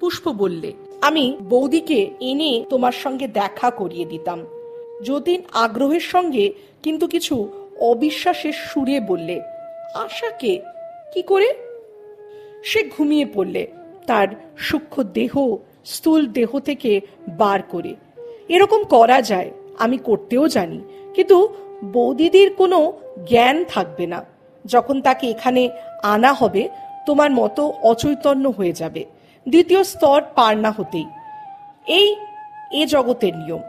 পুষ্প বললে, আমি বৌদিকে এনে তোমার সঙ্গে দেখা করিয়ে দিতাম। যতীন আগ্রহের সঙ্গে কিন্তু কিছু অবিশ্বাসের সুরে বললে আশাকে কি করে? সে ঘুমিয়ে পড়লে, তার সূক্ষ্ম দেহ, স্থূল দেহ থেকে বার করে। এরকম করা যায়, আমি করতেও জানি, কিন্তু বৌদিদির কোনো জ্ঞান থাকবে না। যখন তাকে এখানে আনা হবে, তোমার মতো অচৈতন্য হয়ে যাবে। দ্বিতীয় স্তর পার না হতেই। এই, এ জগতের নিয়ম।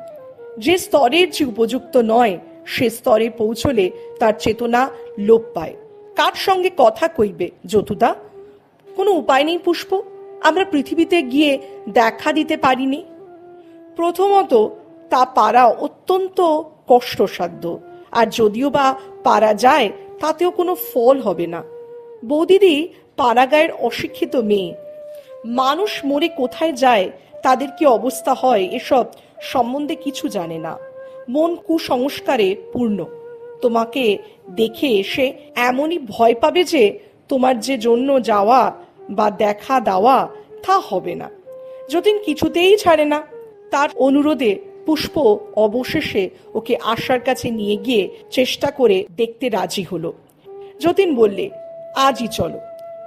যে স্তরের যে উপযুক্ত নয়, সে স্তরে পৌঁছলে তার চেতনা লোপ পায়। কার সঙ্গে কথা কইবে যতুদা কোনো উপায় নেই পুষ্প, আমরা পৃথিবীতে গিয়ে দেখা দিতে পারিনি। প্রথমত, তা পারা অত্যন্ত কষ্টসাধ্য, আর যদিও বা পারা যায়, তাতেও কোনো ফল হবে না। বৌদিদি পাড়াগায়ের অশিক্ষিত মেয়ে মানুষ মরে কোথায় যায়, তাদের কি অবস্থা হয়, এসব সম্বন্ধে কিছু জানে না। মন কুসংস্কারে পূর্ণ। তোমাকে দেখে এসে এমনই ভয় পাবে যে তোমার যে জন্য যাওয়া বা দেখা দেওয়া তা হবে না। যতীন কিছুতেই ছাড়ে না। তার অনুরোধে পুষ্প অবশেষে ওকে আশার কাছে নিয়ে গিয়ে চেষ্টা করে দেখতে রাজি হলো। যতীন বললে, আজই চলো।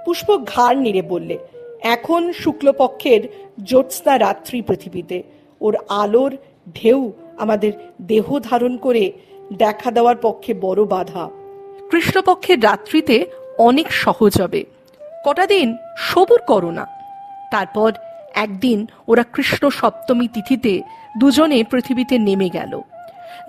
পুষ্প ঘাড় নেড়ে বললে এখন শুক্লপক্ষের জ্যোৎস্না রাত্রি পৃথিবীতে। ওর আলোর ঢেউ আমাদের দেহ ধারণ করে দেখা দেওয়ার পক্ষে বড় বাধা। কৃষ্ণপক্ষের রাত্রিতে অনেক সহজ হবে। কটা দিন সবুর করো না। তারপর একদিন ওরা কৃষ্ণ সপ্তমী তিথিতে দুজনে পৃথিবীতে নেমে গেল।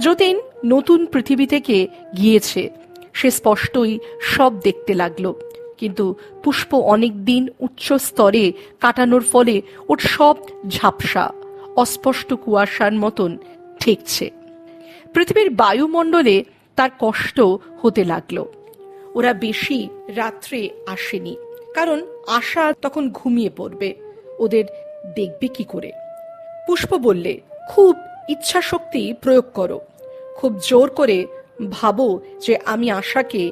যতীন নতুন পৃথিবী থেকে গিয়েছে। সে স্পষ্টই সব দেখতে লাগল। কিন্তু পুষ্প অনেক দিন উচ্চ স্তরে কাটানোর ফলে ওর সব ঝাপসা, অস্পষ্ট কুয়াশার মতন ঠেকছে। পৃথিবীর বায়ুমণ্ডলে তার কষ্ট হতে লাগল। ওরা বেশি রাত্রে আসেনি, কারণ আশা তখন ঘুমিয়ে পড়বে। ওদের দেখবে কি করে? পুষ্প বললে, খুব ইচ্ছা শক্তি প্রয়োগ করো। খুব জোর করে ভাবো যে আমি আশাকে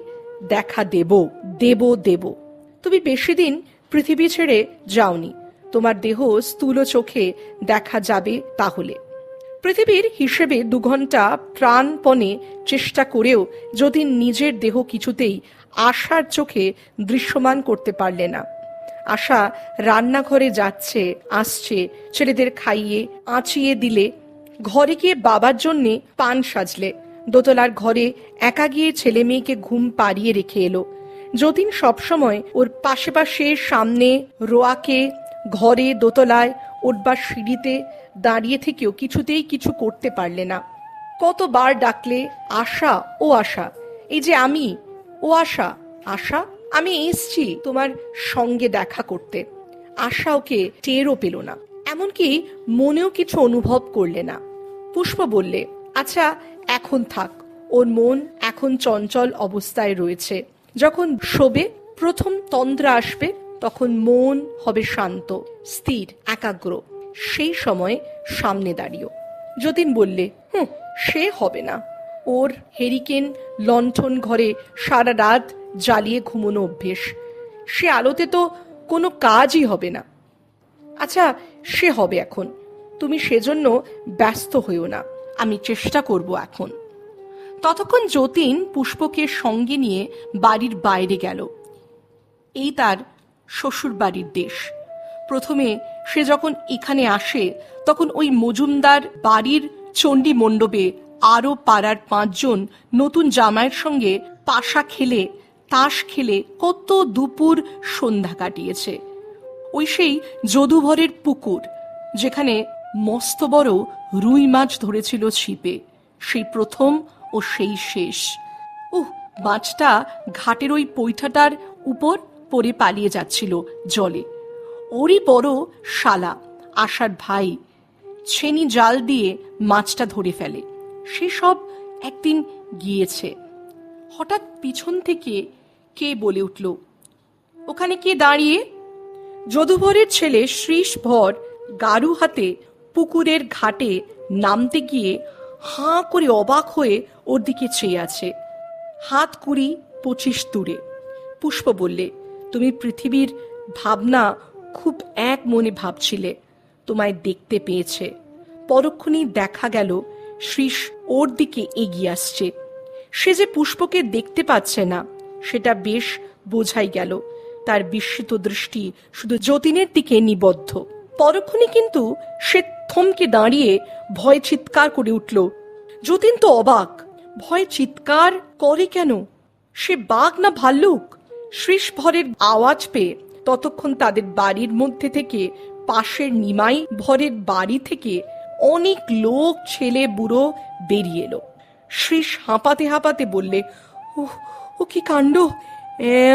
দেখা দেব দেব দেব। তুমি বেশি দিন পৃথিবী ছেড়ে যাওনি। তোমার দেহ স্থূল চোখে দেখা যাবে তাহলে। পৃথিবীর হিসেবে দু ঘণ্টা প্রাণপণে চেষ্টা করেও যদি নিজের দেহ কিছুতেই আশার চোখে দৃশ্যমান করতে পারলে না। আশা রান্নাঘরে যাচ্ছে, আসছে, ছেলেদের খাইয়ে, আঁচিয়ে দিলে, ঘরে গিয়ে বাবার জন্যে পান সাজলে। দোতলার ঘরে একা গিয়ে ছেলে মেয়েকে ঘুম পাড়িয়ে রেখে এলো। যতীন সবসময় ওর পাশে পাশে সামনে, রোয়াকে, ঘরে, দোতলায় উঠবার সিঁড়িতে দাঁড়িয়ে থেকেও কিছুতেই কিছু করতে পারলে না। কতবার ডাকলে, আশা, ও আশা, এই যে আমি, ও আশা আশা, আমি এসছি তোমার সঙ্গে দেখা করতে। আশা ওকে টেরও পেল না, এমনকি মনেও কিছু অনুভব করলে না। পুষ্প বললে আচ্ছা এখন থাক। ওর মন এখন চঞ্চল অবস্থায় রয়েছে। যখন শোবে, প্রথম তন্দ্রা আসবে, তখন মন হবে শান্ত, স্থির, একাগ্র। সেই সময় সামনে দাঁড়িয়েও যতীন বললে, হুঁ, সে হবে না। ওর হেরিকেন লণ্ঠন ঘরে সারা রাত জ্বালিয়ে ঘুমোনো অভ্যেস। সে আলোতে তো কোনো কাজই হবে না। আচ্ছা সে হবে এখন। তুমি সেজন্য ব্যস্ত হইও না। আমি চেষ্টা করব এখন। ততক্ষণ যতীন পুষ্পকে সঙ্গে নিয়ে বাড়ির বাইরে গেল। এই তার শ্বশুর বাড়ির দেশ। প্রথমে সে যখন এখানে আসে, তখন ওই মজুমদার বাড়ির চণ্ডী মণ্ডপে আরও পাড়ার পাঁচজন নতুন জামাইয়ের সঙ্গে পাশা খেলে, তাস খেলে কত দুপুর সন্ধ্যা কাটিয়েছে। ওই সেই যদুভরের পুকুর, যেখানে মস্ত বড় রুই মাছ ধরেছিল ছিপে। সেই প্রথম ও সেই শেষ। উহ, মাছটা ঘাটের ওই পৈঠাটার উপর পড়ে পালিয়ে যাচ্ছিল জলে। ওরই বড় শালা, আশার ভাই, ছেনি জাল দিয়ে মাছটা ধরে ফেলে। সেসব একদিন গিয়েছে। হঠাৎ পিছন থেকে কে বলে উঠল, ওখানে কে দাঁড়িয়ে? যদুভরের ছেলে শ্রীশ ভর গারু হাতে পুকুরের ঘাটে নামতে গিয়ে হাঁ করে অবাক হয়ে ওর দিকে চেয়ে আছে। হাত কুড়ি পঁচিশ দূরে। পুষ্প বললে, তুমি পৃথিবীর ভাবনা খুব এক মনে ভাবছিলে, তোমায় দেখতে পেয়েছে। পরক্ষণেই দেখা গেল শ্রীষ ওর দিকে এগিয়ে আসছে। সে যে পুষ্পকে দেখতে পাচ্ছে না, সেটা বেশ বোঝাই গেল। তার বিস্মিত দৃষ্টি শুধু যতীনের দিকে নিবদ্ধ। পরক্ষণে কিন্তু সে থমকে দাঁড়িয়ে ভয় চিৎকার করে উঠল, যতীন তো অবাক, ভয় চিৎকার করে কেন? সে বাঘ না ভাল্লুক? শ্রীষ ভরের আওয়াজ পেয়ে ততক্ষণ তাদের বাড়ির মধ্যে থেকে, পাশের নিমাই ভরের বাড়ি থেকে অনেক লোক, ছেলে, বুড়ো বেরিয়ে এলো। শ্রীষ হাঁপাতে হাঁপাতে বললে ও ও কি কাণ্ড?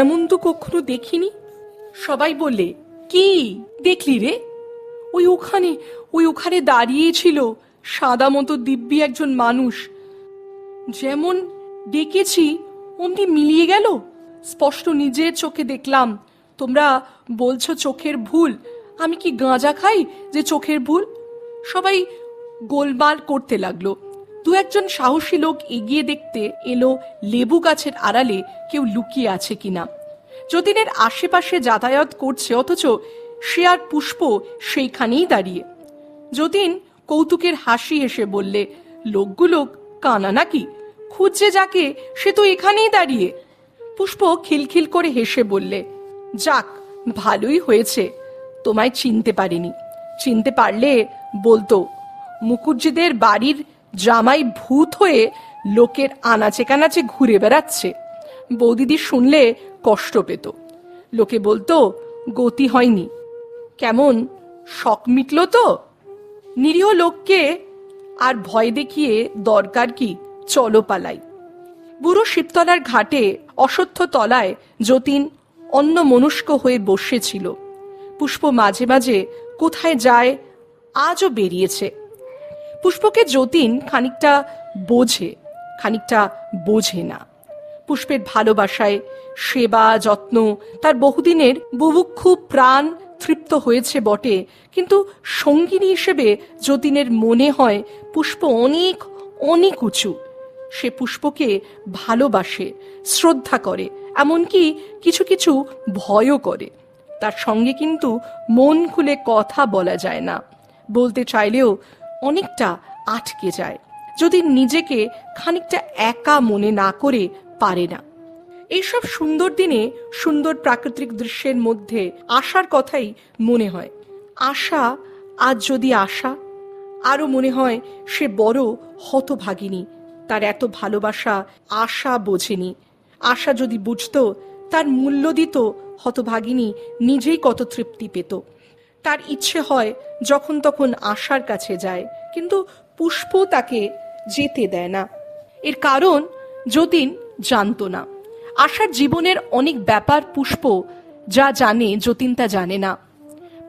এমন তো কখনো দেখিনি? সবাই বললে, কি? দেখলি রে? ওই ওখানে ওই ওখানে দাঁড়িয়ে ছিল সাদা মতো দিব্যি একজন মানুষ। যেমন ডেকেছি, অমনি মিলিয়ে গেল। স্পষ্ট নিজের চোখে দেখলাম। তোমরা বলছো চোখের ভুল। আমি কি গাঁজা খাই যে চোখের ভুল? সবাই গোলমাল করতে লাগল। দু একজন সাহসী লোক এগিয়ে দেখতে এলো লেবু গাছের আড়ালে কেউ লুকিয়ে আছে কিনা। যতীনের আশেপাশে যাতায়াত করছে, অথচ সে আর পুষ্প সেইখানেই দাঁড়িয়ে। যতীন কৌতুকের হাসি হেসে বললে লোকগুলো কানা নাকি? খুঁজছে যাকে, সে তো এখানেই দাঁড়িয়ে। পুষ্প খিলখিল করে হেসে বললে, যাক, ভালোই হয়েছে, তোমায় চিনতে পারিনি। চিনতে পারলে বলতো মুখুজ্জিদের বাড়ির জামাই ভূত হয়ে লোকের আনাচে কানাচে ঘুরে বেড়াচ্ছে। বৌদিদি শুনলে কষ্ট পেত। লোকে বলতো, গতি হয়নি কেমন? শখ মিটল তো? নিরীহ লোককে আর ভয় দেখিয়ে দরকার কি? চলো পালাই। বুড়ো শিবতলার ঘাটে অসত্য তলায় যতীন অন্য মনস্ক হয়ে বসেছিল। পুষ্প মাঝে মাঝে কোথায় যায় আজও বেরিয়েছে। পুষ্পকে যতীন খানিকটা বোঝে খানিকটা বোঝে না। পুষ্পের ভালোবাসায় সেবা, যত্ন, তার বহুদিনের বুভুক্ষু প্রাণ তৃপ্ত হয়েছে বটে, কিন্তু সঙ্গিনী হিসেবে যতীনের মনে হয় পুষ্প অনেক অনেক উঁচু। সে পুষ্পকে ভালোবাসে, শ্রদ্ধা করে, এমনকি কিছু কিছু ভয়ও করে। তার সঙ্গে কিন্তু মন খুলে কথা বলা যায় না। বলতে চাইলেও অনেকটা আটকে যায়, যদি নিজেকে খানিকটা একা মনে না করে পারে না। এইসব সুন্দর দিনে সুন্দর প্রাকৃতিক দৃশ্যের মধ্যে আশার কথাই মনে হয়। আশা, আজ যদি আশা, আরও মনে হয় সে বড় হতভাগিনী, তার এত ভালোবাসা আশা বোঝেনি। আশা যদি বুঝত, তার মূল্য দিত হতভাগিনী নিজেই কত তৃপ্তি পেত। তার ইচ্ছে হয় যখন তখন আশার কাছে যায়, কিন্তু পুষ্প তাকে যেতে দেয় না। এর কারণ যতীন জানতো না। আশার জীবনের অনেক ব্যাপার পুষ্প যা জানে যতীন তা জানে না।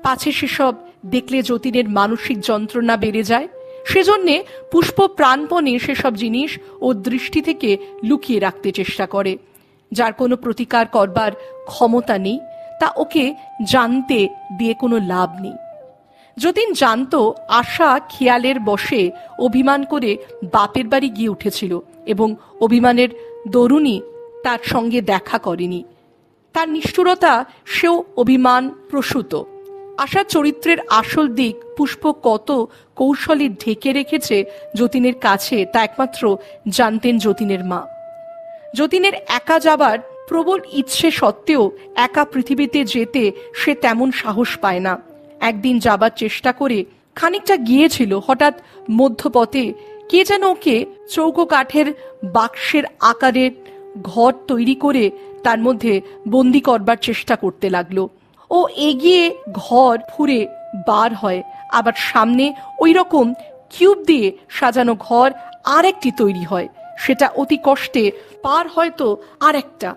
পাছে সেসব দেখলে যতীনের মানসিক যন্ত্রণা বেড়ে যায়। সেজন্যে পুষ্প প্রাণপণে সেসব জিনিস ও দৃষ্টি থেকে লুকিয়ে রাখতে চেষ্টা করে। যার কোনো প্রতিকার করবার ক্ষমতা নেই, তা ওকে জানতে দিয়ে কোনো লাভ নেই। যতীন জানত, আশা খেয়ালের বসে অভিমান করে বাপের বাড়ি গিয়ে উঠেছিল এবং অভিমানের দরুণই তার সঙ্গে দেখা করেনি। তার নিষ্ঠুরতা সেও অভিমান প্রসূত। আশা চরিত্রের আসল দিক পুষ্প কত কৌশলে ঢেকে রেখেছে যতীনের কাছে তা একমাত্র জানতেন যতীনের মা। যতীনের একা যাবার প্রবল ইচ্ছে সত্ত্বেও একা পৃথিবীতে যেতে সে তেমন সাহস পায় না। একদিন যাবার চেষ্টা করে খানিকটা গিয়েছিল, হঠাৎ মধ্যপথে কে যেন ওকে চৌকো কাঠের বাক্সের আকারের ঘর তৈরি করে তার মধ্যে বন্দি করবার চেষ্টা করতে লাগল। ও এগিয়ে ঘর ফুরে বার হয়। আবার সামনে ওই রকম কিউব দিয়ে সাজানো ঘর আরেকটি তৈরি হয়। সেটা অতি কষ্টে পার হয়তো আর একটা